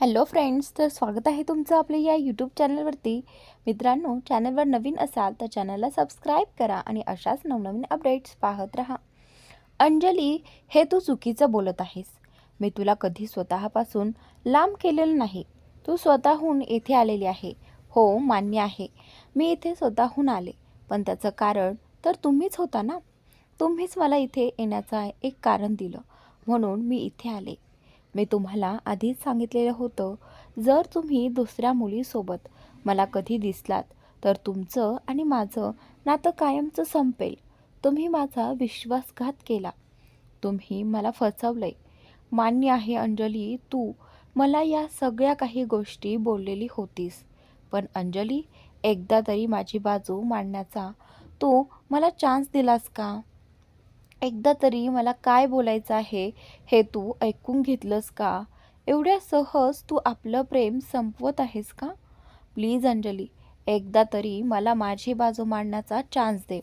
Hello friends तर स्वागत आहे तुमचं आपल्या या यूट्यूब चॅनलवरती. मित्रांनो चॅनलवर नवीन असाल तर चॅनलला सबस्क्राईब करा आणि अशाच नवनवीन अपडेट्स पाहत राहा. अंजली हे तू चुकीचं बोलत आहेस. मी तुला कधी स्वतःपासून लांब केलेलं नाही. तू स्वतःहून येथे आलेली आहे. हो मान्य आहे. मी इथे स्वतःहून आले. पण त्याचं कारण तर तुम्हीच होता ना? तुम्हीच मला इथे येण्याचं एक कारण दिलं. म्हणून मी इथे आले. मी तुम्हाला आधीच सांगितलेलं होतं जर तुम्ही दुसऱ्या मुलीसोबत मला कधी दिसलात तर तुमचं आणि माझं नातं कायमचं संपेल. तुम्ही माझा विश्वासघात केला. तुम्ही मला फसवलंय. मान्य आहे अंजली तू मला या सगळ्या काही गोष्टी बोललेली होतीस. पण अंजली एकदा तरी माझी बाजू मांडण्याचा तू मला चान्स दिलास का? एकदा तरी मला काय बोलायचं आहे हे तू ऐकून घेतलंस का? एवढ्या सहज तू आपलं प्रेम संपवत आहेस का? प्लीज अंजली एकदा तरी मला माझी बाजू मांडण्याचा चान्स दे.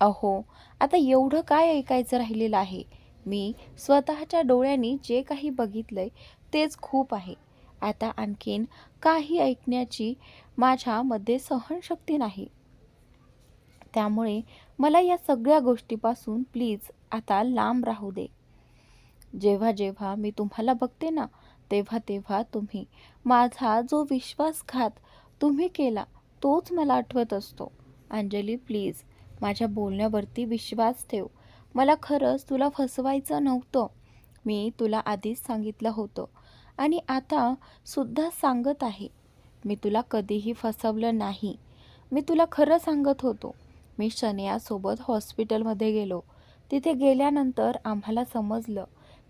अहो आता एवढं काय ऐकायचं राहिलेलं आहे? मी स्वतःच्या डोळ्यांनी जे काही बघितलंय तेच खूप आहे. आता आणखीन काही ऐकण्याची माझ्यामध्ये सहनशक्ती नाही. त्यामुळे मला या सगळ्या गोष्टीपासून प्लीज आता लांब राहू दे. जेव्हा जेव्हा मी तुम्हाला बघते ना तेव्हा तेव्हा तुम्ही माझा जो विश्वासघात तुम्ही केला तोच मला आठवत असतो. अंजली प्लीज माझ्या बोलण्यावरती विश्वास ठेव. मला खरंच तुला फसवायचं नव्हतं. मी तुला आधीच सांगितलं होतं. आणि आता सुद्धा सांगत आहे. मी तुला कधीही फसवलं नाही. मी तुला खरं सांगत होतो. मी शनयासोबत हॉस्पिटलमध्ये गेलो. तिथे गेल्यानंतर आम्हाला समजलं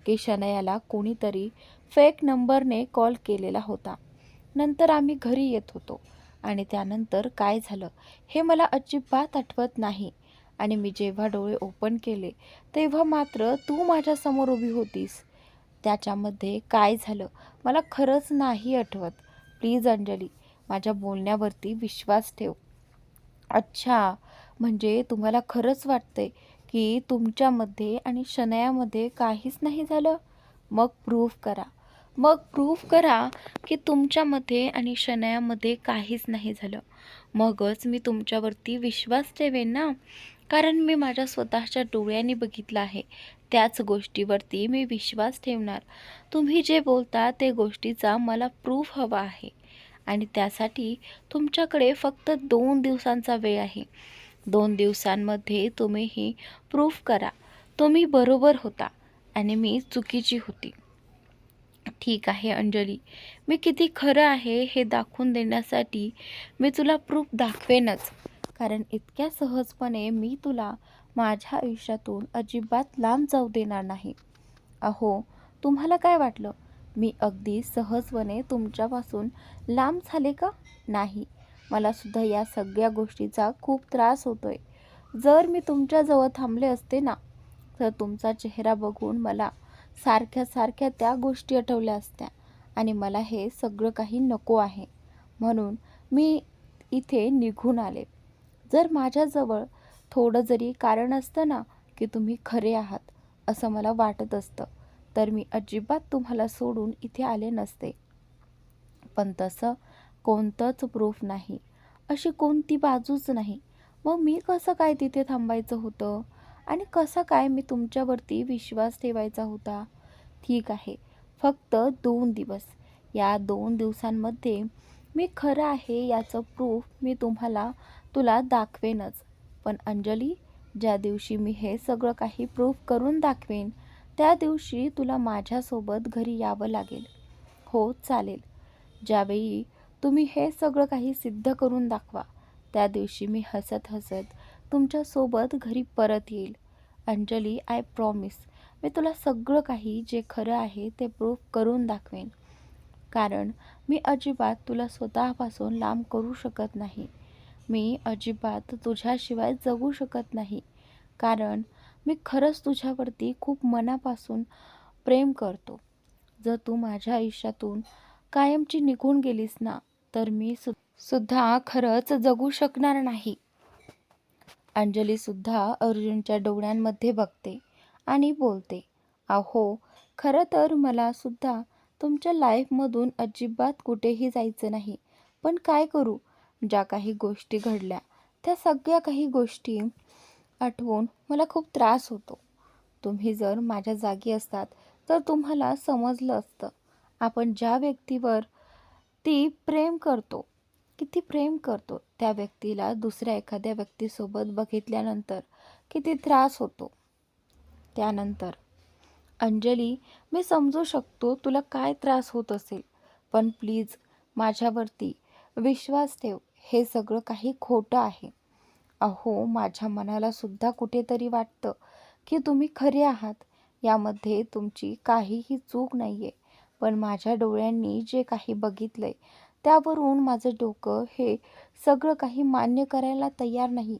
की शनयाला कोणीतरी फेक नंबरने कॉल केलेला होता. नंतर आम्ही घरी येत होतो आणि त्यानंतर काय झालं हे मला अजिबात आठवत नाही. आणि मी जेव्हा डोळे ओपन केले तेव्हा मात्र तू माझ्यासमोर उभी होतीस. त्याच्यामध्ये काय झालं मला खरंच नाही आठवत. प्लीज अंजली माझ्या बोलण्यावरती विश्वास ठेव. अच्छा म्हणजे तुम्हाला खरंच वाटतंय की तुमच्यामध्ये आणि शनयामध्ये काहीच नाही झालं? मग प्रूफ करा. मग प्रूफ करा की तुमच्यामध्ये आणि शनयामध्ये काहीच नाही झालं. मगच मी तुमच्यावरती विश्वास ठेवेन ना? कारण मी माझ्या स्वतःच्या डोळ्यांनी बघितलं आहे. त्याच गोष्टीवरती मी विश्वास ठेवणार. तुम्ही जे बोलता ते गोष्टीचा मला प्रूफ हवा आहे. आणि त्यासाठी तुमच्याकडे फक्त दोन दिवसांचा वेळ आहे. दोन दिवसांमध्ये तुम्ही ही प्रूफ करा. तुम्ही बरोबर होता आणि मी चुकीची होती. ठीक आहे अंजली. मी किती खरं आहे हे दाखवून देण्यासाठी मी तुला प्रूफ दाखवेनच. कारण इतक्या सहजपणे मी तुला माझ्या आयुष्यातून अजिबात लांब जाऊ देणार नाही. अहो तुम्हाला काय वाटलं? मी अगदी सहजपणे तुमच्यापासून लांब झाले का? नाही. मला सुद्धा या सगळ्या गोष्टीचा खूप त्रास होतोय. जर मी तुमच्याजवळ थांबले असते ना तर तुमचा चेहरा बघून मला सारख्या सारख्या त्या गोष्टी आठवल्या असत्या आणि मला हे सगळं काही नको आहे. म्हणून मी इथे निघून आले. जर माझ्याजवळ थोडं जरी कारण असतं ना की तुम्ही खरे आहात असं मला वाटत असतं तर मी अजिबात तुम्हाला सोडून इथे आले नसते. पण तसं कोणतंच प्रूफ नाही. अशी कोणती बाजूच नाही. मग मी कसं काय तिथे थांबायचं होतं? आणि कसं काय मी तुमच्यावरती विश्वास ठेवायचा होता? ठीक आहे. फक्त दोन दिवस. या दोन दिवसांमध्ये मी खरं आहे याचं प्रूफ मी तुम्हाला तुला दाखवेनच. पण अंजली ज्या दिवशी मी हे सगळं काही प्रूफ करून दाखवेन त्या दिवशी तुला माझ्यासोबत घरी यावं लागेल. हो चालेल. ज्यावेळी तुम्ही हे सगळं काही सिद्ध करून दाखवा. त्या दिवशी मी हसत हसत तुमच्यासोबत घरी परत येईल. अंजली आय प्रॉमिस मी तुला सगळं काही जे खरं आहे ते प्रूफ करून दाखवेन. कारण मी अजिबात तुला स्वतःपासून लांब करू शकत नाही. मी अजिबात तुझ्याशिवाय जगू शकत नाही. कारण मी खरंच तुझ्यावरती खूप मनापासून प्रेम करतो. जर तू माझ्या आयुष्यातून कायमची निघून गेलीस ना तर मी सु सुद्धा खरंच जगू शकणार नाही. अंजलीसुद्धा अर्जुनच्या डोळ्यांमध्ये बघते आणि बोलते अहो खरं तर मला सुद्धा तुमच्या लाईफमधून अजिबात कुठेही जायचं नाही. पण काय करू? ज्या काही गोष्टी घडल्या त्या सगळ्या काही गोष्टी आठवून मला खूप त्रास होतो. तुम्ही जर माझ्या जागी असतात तर तुम्हाला समजलं असतं. आपण ज्या व्यक्तीवर ती प्रेम करतो. किती प्रेम करतो. त्या व्यक्तीला दुसऱ्या एखाद्या व्यक्तीसोबत बघितल्यानंतर किती त्रास होतो. त्यानंतर अंजली मी समजू शकतो तुला काय त्रास होत असेल पण प्लीज माझ्यावरती विश्वास ठेव. हे सगळं काही खोटं आहे. अहो माझ्या मनाला सुद्धा कुठेतरी वाटतं की तुम्ही खरे आहात. यामध्ये तुमची काहीही चूक नाही आहे पण माझ्या डोळ्यांनी जे काही बघितलंय त्यावरून माझं डोकं हे सगळं काही मान्य करायला तयार नाही.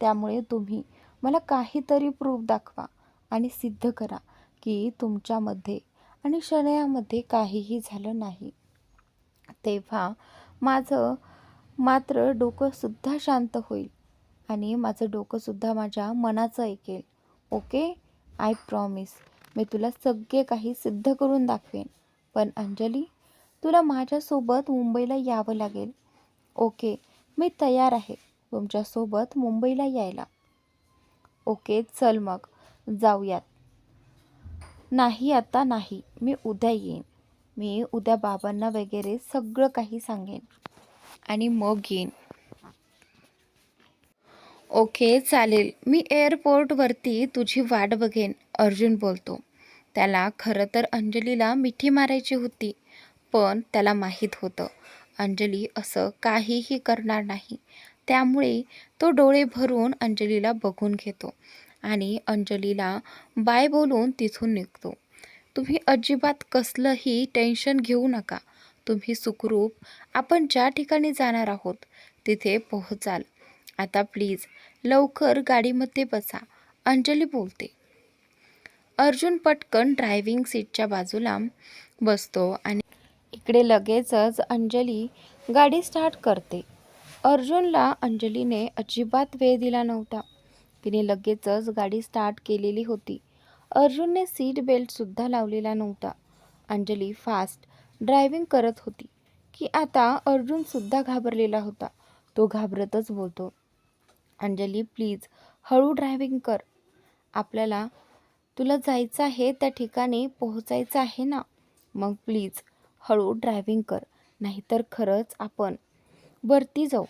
त्यामुळे तुम्ही मला काहीतरी प्रूफ दाखवा आणि सिद्ध करा की तुमच्यामध्ये आणि शनयामध्ये काहीही झालं नाही. तेव्हा माझं मात्र डोकंसुद्धा शांत होईल आणि माझं डोकंसुद्धा माझ्या मनाचं ऐकेल. ओके? I promise. मी तुला सगळे काही सिद्ध करून दाखवेन. पण अंजली तुला माझ्यासोबत मुंबईला यावं लागेल. ओके मी तयार आहे तुमच्यासोबत मुंबईला यायला. ओके चल मग जाऊयात. नाही आता नाही मी उद्या येईन. मी उद्या बाबांना वगैरे सगळं काही सांगेन. आणि मग येईन. ओके चालेल. मी एअरपोर्टवरती तुझी वाट बघेन अर्जुन बोलतो. त्याला खरं तर अंजलीला मिठी मारायची होती पण त्याला माहीत होतं. अंजली असं काहीही करणार नाही. त्यामुळे तो डोळे भरून अंजलीला बघून घेतो आणि अंजलीला बाय बोलून तिथून निघतो. तुम्ही अजिबात कसलंही टेन्शन घेऊ नका. तुम्ही सुखरूप आपण ज्या ठिकाणी जाणार आहोत तिथे पोहोचाल. आता प्लीज लवकर गाडीमध्ये बसा. अंजली बोलते. अर्जुन पटकन ड्रायव्हिंग सीटच्या बाजूला बसतो आणि इकडे लगेचच अंजली गाडी स्टार्ट करते. अर्जुनला अंजलीने अजिबात वेळ दिला नव्हता. तिने लगेचच गाडी स्टार्ट केलेली होती. अर्जुनने सीट बेल्टसुद्धा लावलेला नव्हता. अंजली फास्ट ड्रायव्हिंग करत होती. की आता अर्जुनसुद्धा घाबरलेला होता. तो घाबरतच बोलतो. अंजली प्लीज हळू ड्रायव्हिंग कर. आपल्याला तुला जायचं आहे त्या ठिकाणी पोहोचायचं आहे ना? मग प्लीज हळू ड्रायव्हिंग कर. नाहीतर खरंच आपण वरती जाऊ.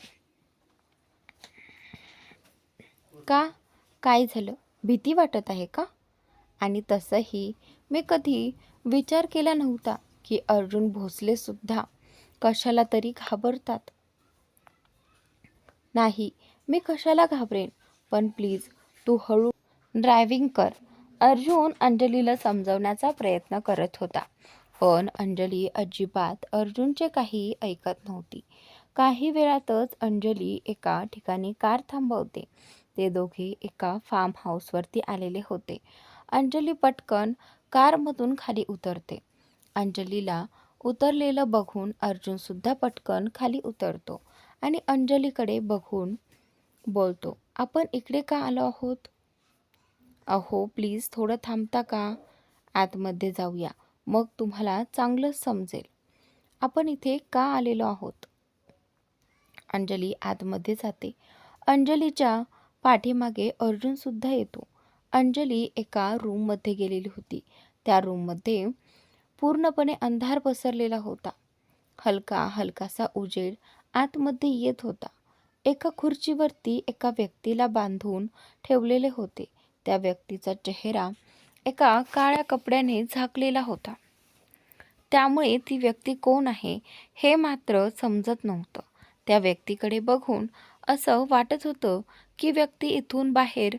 का? काय झालं? भीती वाटत आहे का? आणि तसंही मी कधी विचार केला नव्हता की अर्जुन भोसलेसुद्धा कशाला तरी घाबरतात. नाही मी कशाला घाबरेन? पण प्लीज तू हळू ड्रायव्हिंग कर. अर्जुन अंजलीला समजवण्याचा प्रयत्न करत होता. पण अंजली अजिबात अर्जुनचे काही ऐकत नव्हती. काही वेळातच अंजली एका ठिकाणी कार थांबवते. ते दोघे एका फार्म हाऊसवरती आलेले होते. अंजली पटकन कारमधून खाली उतरते. अंजलीला उतरलेलं बघून अर्जुनसुद्धा पटकन खाली उतरतो आणि अंजलीकडे बघून बोलतो आपण इकडे का आलो आहोत? अहो प्लीज थोडं थांबता का? आतमध्ये जाऊया मग तुम्हाला चांगलं समजेल. आपण इथे का आलेलो आहोत? अंजली आतमध्ये जाते. अंजलीच्या पाठीमागे अर्जुनसुद्धा येतो. अंजली एका रूममध्ये गेलेली होती. त्या रूममध्ये पूर्णपणे अंधार पसरलेला होता. हलका हलकासा उजेड आतमध्ये येत होता. एका खुर्चीवरती एका व्यक्तीला बांधून ठेवलेले होते. त्या व्यक्तीचा चेहरा एका काळ्या कपड्याने झाकलेला होता. त्यामुळे ती व्यक्ती कोण आहे हे मात्र समजत नव्हतं. त्या व्यक्तीकडे बघून असं वाटत होतं की व्यक्ती इथून बाहेर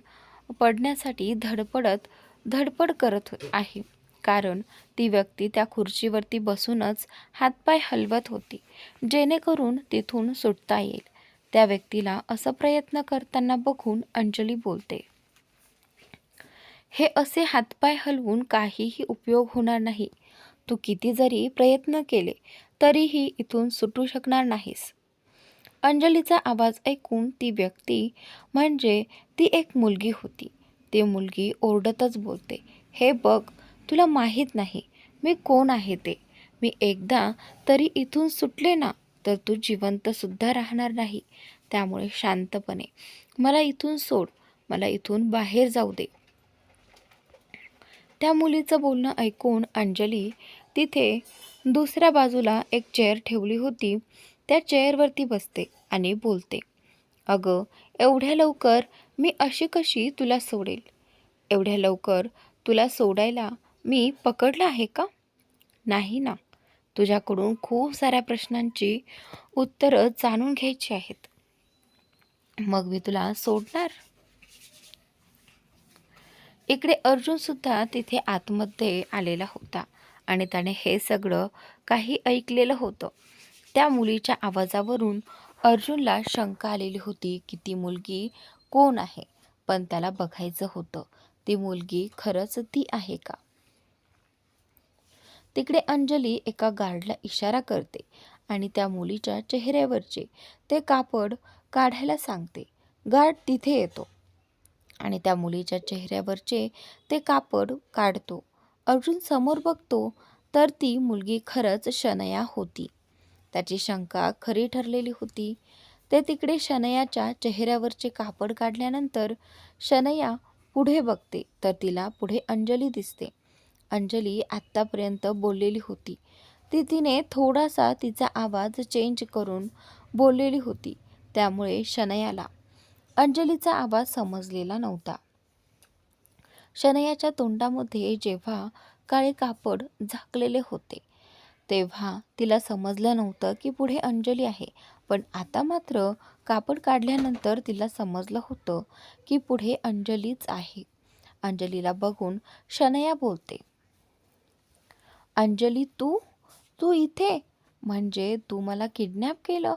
पडण्यासाठी धडपडत धडपड करत आहे. कारण ती व्यक्ती त्या खुर्चीवरती बसूनच हातपाय हलवत होती जेणेकरून तिथून सुटता येईल. त्या व्यक्तीला असं प्रयत्न करताना बघून अंजली बोलते हे असे हातपाय हलवून काहीही उपयोग होणार नाही. तू किती जरी प्रयत्न केले तरीही इथून सुटू शकणार नाहीस. अंजलीचा आवाज ऐकून ती व्यक्ती म्हणजे ती एक मुलगी होती. ती मुलगी ओरडतच बोलते हे बघ तुला माहीत नाही मी कोण आहे ते? मी एकदा तरी इथून सुटले ना तर तू जिवंतसुद्धा राहणार नाही. त्यामुळे शांतपणे मला इथून सोड मला इथून बाहेर जाऊ दे. त्या मुलीचं बोलणं ऐकून अंजली तिथे दुसऱ्या बाजूला एक चेअर ठेवली होती. त्या चेअरवरती बसते आणि बोलते अगं एवढ्या लवकर मी अशी कशी तुला सोडेल? एवढ्या लवकर तुला सोडायला मी पकडलं आहे का? नाही ना तुझ्याकडून खूप साऱ्या प्रश्नांची उत्तरं जाणून घ्यायची आहेत. मग मी तुला सोडणार? इकडे अर्जुनसुद्धा तिथे आतमध्ये आलेला होता आणि त्याने हे सगळं काही ऐकलेलं होतं. त्या मुलीच्या आवाजावरून अर्जुनला शंका आलेली होती की ती मुलगी कोण आहे? पण त्याला बघायचं होतं. ती मुलगी खरंच ती आहे का? तिकडे अंजली एका गार्डला इशारा करते आणि त्या मुलीच्या चेहऱ्यावरचे ते कापड काढायला सांगते गार्ड तिथे येतो. आणि त्या मुलीच्या चेहऱ्यावरचे ते कापड काढतो. अर्जुन समोर बघतो तर ती मुलगी खरंच शनया होती. त्याची शंका खरी ठरलेली होती. ते तिकडे शनयाच्या चेहऱ्यावरचे कापड काढल्यानंतर शनया पुढे बघते तर तिला पुढे अंजली दिसते. अंजली आत्तापर्यंत बोललेली होती. ती तिने थोडासा तिचा आवाज चेंज करून बोललेली होती. त्यामुळे शनयाला अंजलीचा आवाज समजलेला नव्हता. शनयाच्या तोंडामध्ये जेव्हा काळे कापड झाकलेले होते तेव्हा तिला समजलं नव्हतं की पुढे अंजली आहे. पण आता मात्र कापड काढल्यानंतर तिला समजलं होतं की पुढे अंजलीच आहे. अंजलीला बघून शनया बोलते अंजली तू? तू इथे? म्हणजे तू मला किडनॅप केलं?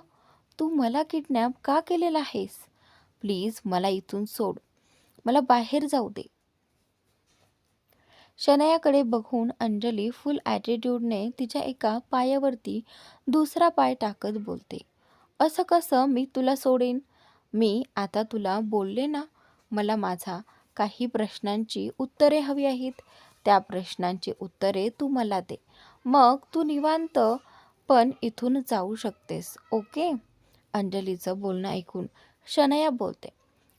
तू मला किडनॅप का केलेला आहेस? प्लीज मला इथून सोड. मला बाहेर जाऊ दे. शनयाकडे बघून अंजली फुल ॲटिट्यूडने तिच्या एका पायावरती दुसरा पाय टाकत बोलते. असं कसं मी तुला सोडेन? मी आता तुला बोलले ना मला माझा काही प्रश्नांची उत्तरे हवी आहेत. त्या प्रश्नांची उत्तरे तू मला दे. मग तू निवांत पण इथून जाऊ शकतेस ओके? अंजलीचं बोलणं ऐकून शनया बोलते.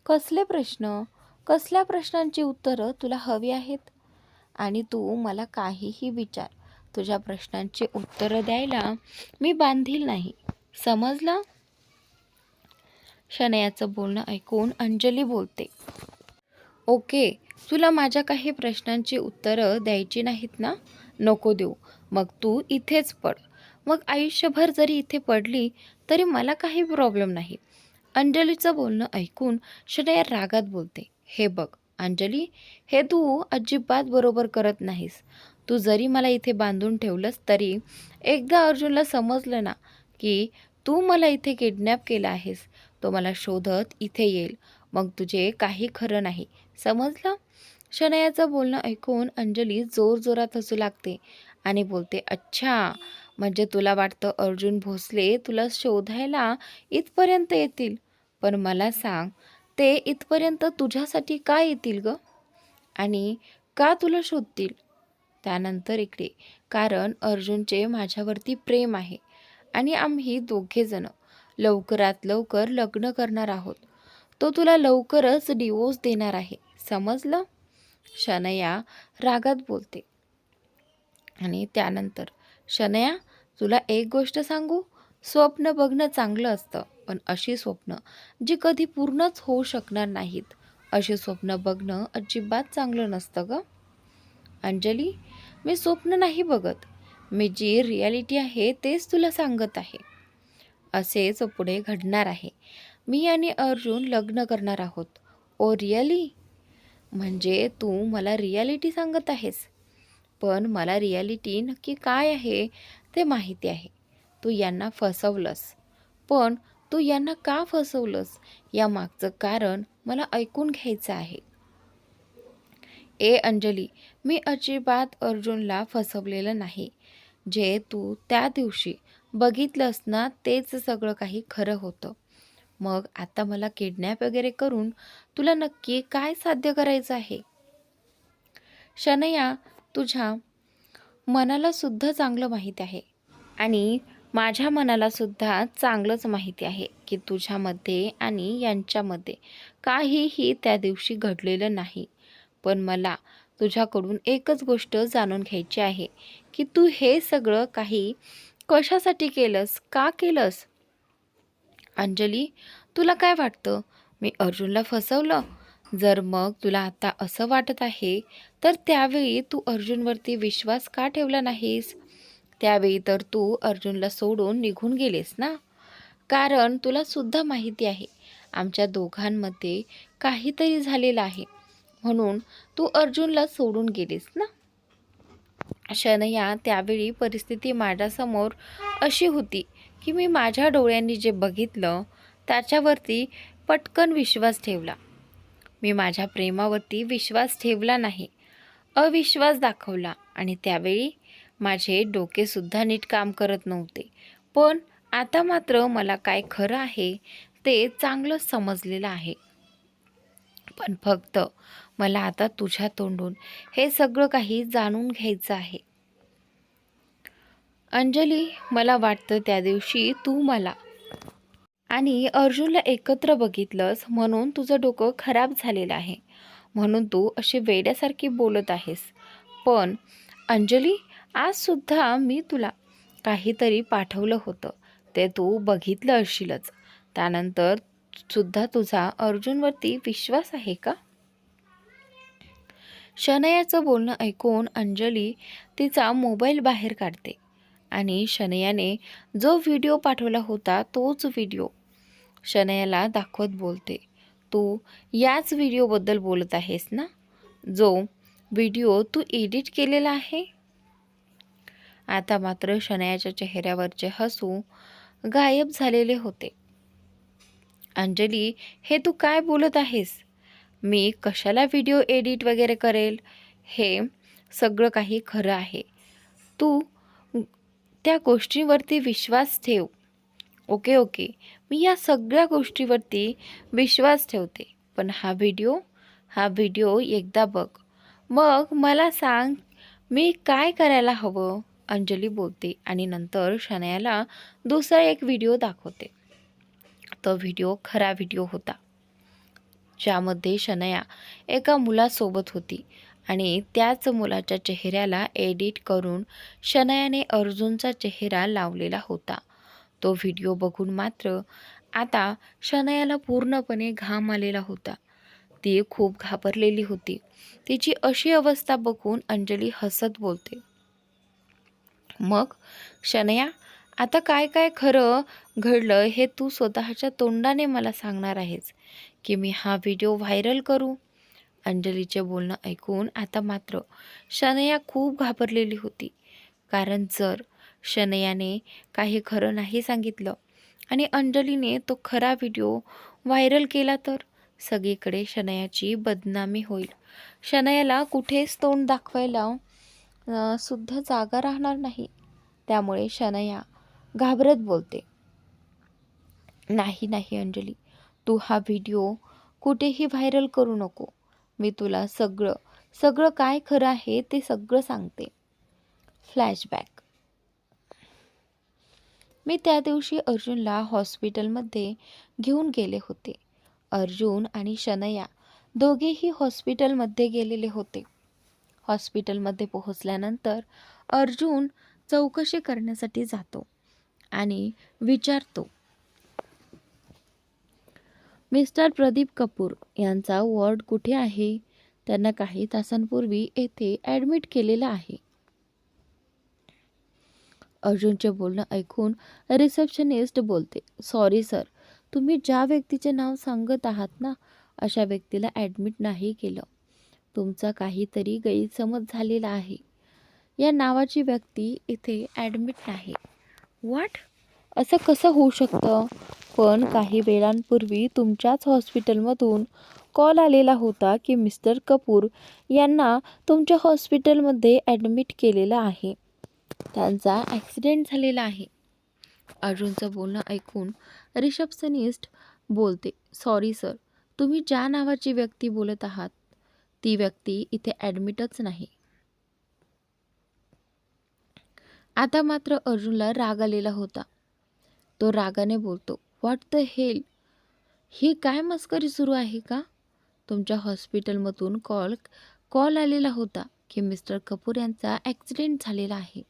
कसले प्रश्न? कसल्या प्रश्नांची उत्तरं तुला हवी आहेत? आणि तू मला काहीही विचार. तुझ्या प्रश्नांची उत्तरं द्यायला मी बांधील नाही. समजलं? शनयाचं बोलणं ऐकून अंजली बोलते. ओके तुला माझ्या काही प्रश्नांची उत्तरं द्यायची नाहीत ना? नको देऊ. मग तू इथेच पड. मग आयुष्यभर जरी इथे पडली तरी मला काही प्रॉब्लेम नाही. अंजलीचं बोलणं ऐकून शनया रागात बोलते. हे बघ अंजली हे तू अजिबात बरोबर करत नाहीस. तू जरी मला इथे बांधून ठेवलंस तरी एकदा अर्जुनला समजलं ना की तू मला इथे किडनॅप केलं आहेस. तो मला शोधत इथे येईल. मग तुझे काही खरं नाही. समजलं? शनयाचं बोलणं ऐकून अंजली जोरजोरात हसू लागते आणि बोलते अच्छा म्हणजे तुला वाटतं अर्जुन भोसले तुला शोधायला इथपर्यंत येतील? पण मला सांग ते इथपर्यंत तुझ्यासाठी का येतील ग? आणि का तुला शोधतील? त्यानंतर इकडे कारण अर्जुनचे माझ्यावरती प्रेम आहे आणि आम्ही दोघेजणं लवकरात लवकर लग्न करणार आहोत. तो तुला लवकरच डिवोर्स देणार आहे. समजलं? शनया रागात बोलते. आणि त्यानंतर शनया तुला एक गोष्ट सांगू? स्वप्न बघणं चांगलं असतं पण अशी स्वप्न जी कधी पूर्णच होऊ शकणार नाहीत अशी स्वप्न बघणं अजिबात चांगलं नसतं ग. अंजली मी स्वप्न नाही बघत. मी जी रियालिटी आहे तेच तुला सांगत आहे. असेच पुढे घडणार आहे. मी आणि अर्जुन लग्न करणार आहोत. Oh really? म्हणजे तू मला रियालिटी सांगत आहेस? पण मला रियालिटी नक्की काय आहे ते माहिती आहे. तू यांना फसवलंस. पण तू यांना का फसवलंस? या मागचं कारण मला ऐकून घ्यायचं आहे. ए अंजली मी अजिबात अर्जुनला फसवलेलं नाही. जे तू त्या दिवशी बघितलंस ना तेच सगळं काही खरं होतं. मग आता मला किडनॅप वगैरे करून तुला नक्की काय साध्य करायचं आहे? शनया तुझ्या मनाला सुद्धा चांगलं माहीत आहे आणि माझ्या मनाला सुद्धा चांगलंच माहिती आहे की तुझ्यामध्ये आणि यांच्यामध्ये काहीही त्या दिवशी घडलेलं नाही. पण मला तुझ्याकडून एकच गोष्ट जाणून घ्यायची आहे की तू हे सगळं काही कशासाठी केलंस? का केलंस? अंजली तुला काय वाटतं? मी अर्जुनला फसवलं. जर मग तुला आता असं वाटत आहे तर त्यावेळी तू अर्जुनवरती विश्वास का ठेवला नाहीस? त्यावेळी तर तू अर्जुनला सोडून निघून गेलेस ना? कारण तुला सुद्धा माहिती आहे आमच्या दोघांमध्ये काहीतरी झालेलं आहे. म्हणून तू अर्जुनला सोडून गेलीस ना? शनया त्यावेळी परिस्थिती माझ्यासमोर अशी होती. की मी माझ्या डोळ्यांनी जे बघितलं त्याच्यावरती पटकन विश्वास ठेवला. मी माझ्या प्रेमावरती विश्वास ठेवला नाही. अविश्वास दाखवला आणि त्यावेळी माझे डोकेसुद्धा नीट काम करत नव्हते. पण आता मात्र मला काय खरं आहे ते चांगलं समजलेलं आहे. पण फक्त मला आता तुझ्या तोंडून हे सगळं काही जाणून घ्यायचं आहे. अंजली मला वाटतं त्या दिवशी तू मला. आणि अर्जुनला एकत्र बघितलंस म्हणून तुझं डोकं खराब झालेलं आहे. म्हणून तू अशी वेड्यासारखी बोलत आहेस. पण अंजली आजसुद्धा मी तुला काहीतरी पाठवलं होतं. ते तू बघितलं असशीलच. त्यानंतर सुद्धा तुझा अर्जुनवरती विश्वास आहे का? शनयाचं बोलणं ऐकून अंजली तिचा मोबाईल बाहेर काढते. आणि शनयाने जो व्हिडिओ पाठवला होता तोच व्हिडिओ शनयाला दाखवत बोलते. तू याच व्हिडिओबद्दल बोलत आहेस ना? जो व्हिडिओ तू एडिट केलेला आहे? आता मात्र शनयाच्या चेहऱ्यावरचे हसू गायब झालेले होते. अंजली हे तू काय बोलत आहेस? मी कशाला व्हिडिओ एडिट वगैरे करेल? हे सगळं काही खरं आहे. तू त्या गोष्टींवरती विश्वास ठेव. Okay okay. मी या सगळ्या गोष्टीवरती विश्वास ठेवते. पण हा व्हिडिओ हा व्हिडिओ एकदा बघ. मग मला सांग मी काय करायला हवं? अंजली बोलते आणि नंतर शनयाला दुसरा एक व्हिडिओ दाखवते. तो व्हिडिओ खरा व्हिडिओ होता. ज्यामध्ये शनया एका मुलासोबत होती. आणि त्याच मुलाच्या चेहऱ्याला एडिट करून शनयाने अर्जुनचा चेहरा लावलेला होता. तो व्हिडिओ बघून मात्र आता शनयाला पूर्णपणे घाम आलेला होता. ती खूप घाबरलेली होती. तिची अशी अवस्था बघून अंजली हसत बोलते. मग शनया आता काय काय खरं घडलं हे तू स्वतःच्या तोंडाने मला सांगणार आहेस. की मी हा व्हिडिओ व्हायरल करू? अंजलीचे बोलणं ऐकून आता मात्र शनया खूप घाबरलेली होती. कारण जर शनयाने काही खरं नाही सांगितलं आणि अंजलीने तो खरा व्हिडिओ व्हायरल केला तर? सगळीकडे शनयाची बदनामी होईल. शनयाला कुठेच तोंड दाखवायला सुद्धा जागा राहणार नाही. त्यामुळे शनया घाबरत बोलते. नाही नाही अंजली तू हा व्हिडिओ कुठेही व्हायरल करू नको. मी तुला सगळं सगळं काय खरं आहे ते सगळं सांगते. फ्लॅशबॅक मी त्या दिवशी अर्जुनला हॉस्पिटलमध्ये घेऊन गेले होते. अर्जुन आणि शनया दोघेही हॉस्पिटलमध्ये गेलेले होते. हॉस्पिटलमध्ये पोहोचल्यानंतर अर्जुन चौकशी करण्यासाठी जातो आणि विचारतो मिस्टर प्रदीप कपूर यांचा वॉर्ड कुठे आहे? त्यांना काही तासांपूर्वी येथे ॲडमिट केलेलं आहे. अर्जुनचे बोलणं ऐकून रिसेप्शनिस्ट बोलते सॉरी सर तुम्ही ज्या व्यक्तीचे नाव सांगत आहात ना अशा व्यक्तीला ॲडमिट नाही केलं. तुमचा काहीतरी गैरसमज झालेला आहे. या नावाची व्यक्ती इथे ॲडमिट नाही. वाट असं कसं होऊ शकतं? पण काही वेळांपूर्वी तुमच्याच हॉस्पिटलमधून कॉल आलेला होता की मिस्टर कपूर यांना तुमच्या हॉस्पिटलमध्ये ॲडमिट केलेलं आहे. त्यांचा ॲक्सिडेंट झालेला आहे. अर्जुनचं बोलणं ऐकून रिसेप्शनिस्ट बोलते सॉरी सर तुम्ही ज्या नावाची व्यक्ती बोलत आहात ती व्यक्ती इथे ॲडमिटच नाही. आता मात्र अर्जुनला राग आलेला होता. तो रागाने बोलतो व्हॉट द हेल ही काय मस्करी सुरू आहे का? तुमच्या हॉस्पिटलमधून कॉल कॉल आलेला होता की मिस्टर कपूर यांचा ॲक्सिडेंट झालेला आहे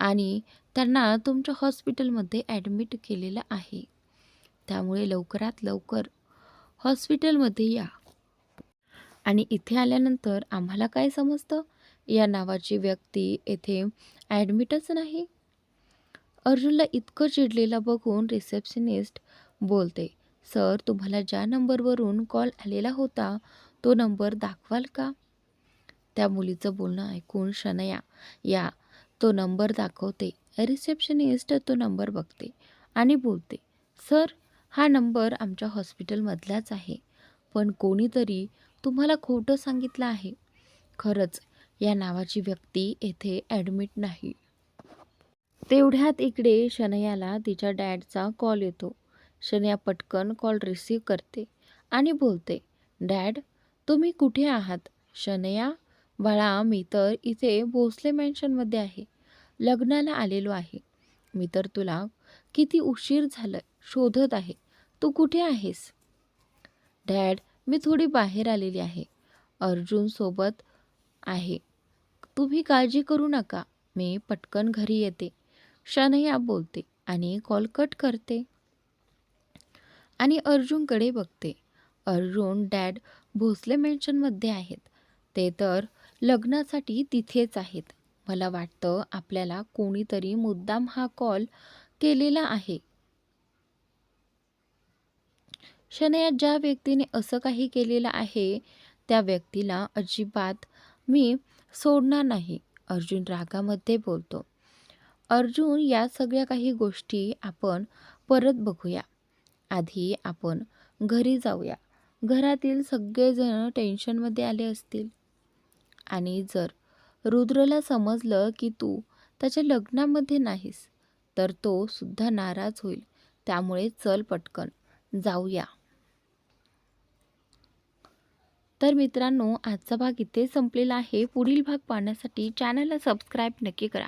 आणि त्यांना तुमच्या हॉस्पिटलमध्ये ॲडमिट केलेलं आहे. त्यामुळे लवकरात लवकर हॉस्पिटलमध्ये या. आणि इथे आल्यानंतर आम्हाला काय समजतं? या नावाची व्यक्ती येथे ॲडमिटच नाही? अर्जुनला इतकं चिडलेलं बघून रिसेप्शनिस्ट बोलते सर तुम्हाला ज्या नंबरवरून कॉल आलेला होता तो नंबर दाखवाल का? त्या मुलीचं बोलणं ऐकून शनया या तो नंबर दाखवते. रिसेप्शनिस्ट तो नंबर बघते आणि बोलते सर हा नंबर आमच्या हॉस्पिटलमधलाच आहे पण कोणीतरी तुम्हाला खोटं सांगितलं आहे. खरंच या नावाची व्यक्ती येथे ॲडमिट नाही. तेवढ्यात इकडे शनयाला तिच्या डॅडचा कॉल येतो. शनया पटकन कॉल रिसीव करते आणि बोलते डॅड तुम्ही कुठे आहात? शनया बाळा मी तर इथे भोसले मॅन्शनमध्ये आहे. लग्नाला आलेलो आहे. मी तर तुला किती उशीर झालं शोधत आहे. तू कुठे आहेस? डॅड मी थोडी बाहेर आलेली आहे. अर्जुन सोबत आहे. तुम्ही काळजी करू नका. मी पटकन घरी येते. शनया बोलते आणि कॉल कट करते. आणि अर्जुनकडे बघते. अर्जुन डॅड भोसले मेन्शनमध्ये आहेत. ते तर लग्नासाठी तिथेच आहेत. मला वाटतं आपल्याला कोणीतरी मुद्दाम हा कॉल केलेला आहे. शनया ज्या व्यक्तीने असं काही केलेलं आहे त्या व्यक्तीला अजिबात मी सोडणार नाही अर्जुन रागामध्ये बोलतो. अर्जुन या सगळ्या काही गोष्टी आपण परत बघूया. आधी आपण घरी जाऊया. घरातील सगळेजण टेन्शनमध्ये आले असतील. आणि जर रुद्रला समजलं की तू त्याच्या लग्नामध्ये नाहीस तर तो सुद्धा नाराज होईल. त्यामुळे चल पटकन जाऊया. तर मित्रांनो आजचा भाग इथे संपलेला आहे. पुढील भाग पाहण्यासाठी चॅनलला सबस्क्राईब नक्की करा.